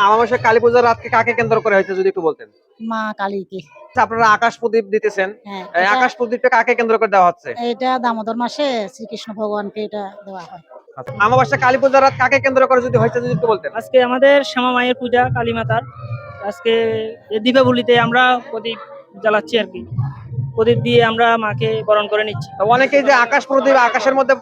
আমাবস্যা কালী পূজার রাতকে কাকে কেন্দ্র করে হয়েছে যদি একটু বলতেন? মা কালীকে। আচ্ছা, আপনারা আকাশ প্রদীপ দিতেছেন। হ্যাঁ আকাশ প্রদীপটা কাকে কেন্দ্র করে দেওয়া হচ্ছে? এটা দামোদর মাসে শ্রীকৃষ্ণ ভগবানকে এটা দেওয়া হয়। আমাবস্যা কালী পূজার রাত কাকে কেন্দ্র করে যদি হয়েছে যদি একটু বলতেন? আজকে আমাদের শ্যামা মায়ের পূজা কালী মাতার। আজকে এই দীপাবলিতে আমরা প্রদীপ জ্বালাচ্ছি আর কি। প্রদীপ দিয়ে আমরা মাকে বরণ করে নিচ্ছি। অনেকেই যে আকাশ প্রদীপ আকাশের মধ্যে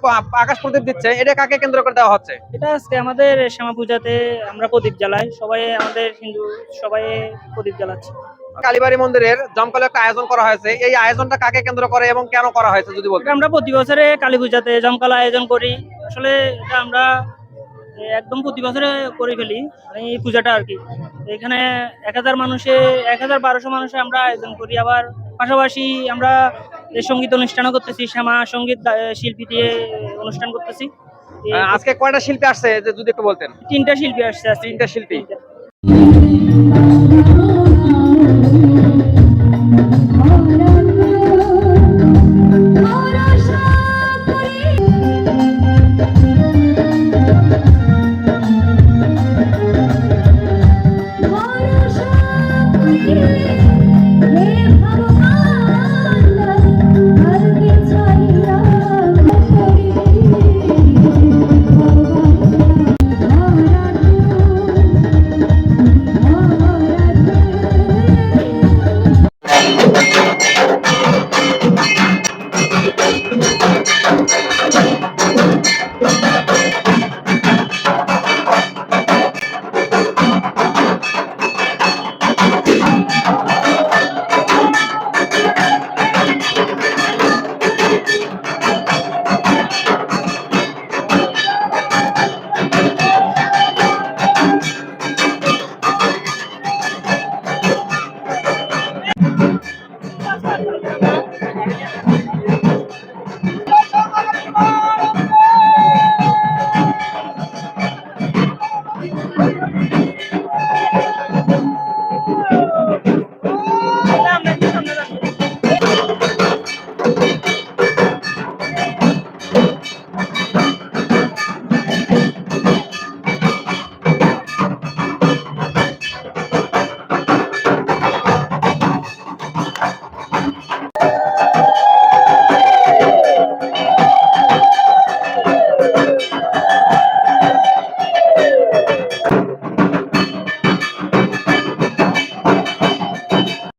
আকাশ প্রদীপ দিচ্ছে এটা কাকে কেন্দ্র করে দেওয়া হচ্ছে? এটা আজকে আমাদের শ্যামা পূজাতে আমরা প্রদীপ জ্বালাই সবাই আমাদের হিন্দু সবাই প্রদীপ জ্বালাচ্ছে। কালীবাড়ি মন্দিরের জমকালো একটা আয়োজন করা হয়েছে এই আয়োজনটা কাকে কেন্দ্র করে এবং কেন করা হয়েছে যদি বলতে আমরা প্রতি বছরে কালী পূজাতে জমকালা আয়োজন করি আসলে এটা আমরা একদম প্রতি বছরে করে ফেলি মানে এই পূজাটা আর কি। এখানে এক হাজার মানুষে এক হাজার বারোশো মানুষে আমরা আয়োজন করি আবার পাশাপাশি আমরা সংগীত অনুষ্ঠানও করতেছি শ্যামা সংগীত শিল্পী দিয়ে অনুষ্ঠান করতেছি। আজকে কয়টা শিল্পী আসছে যদি একটু বলতেন? তিনটা শিল্পী আসছে। তিনটা শিল্পী।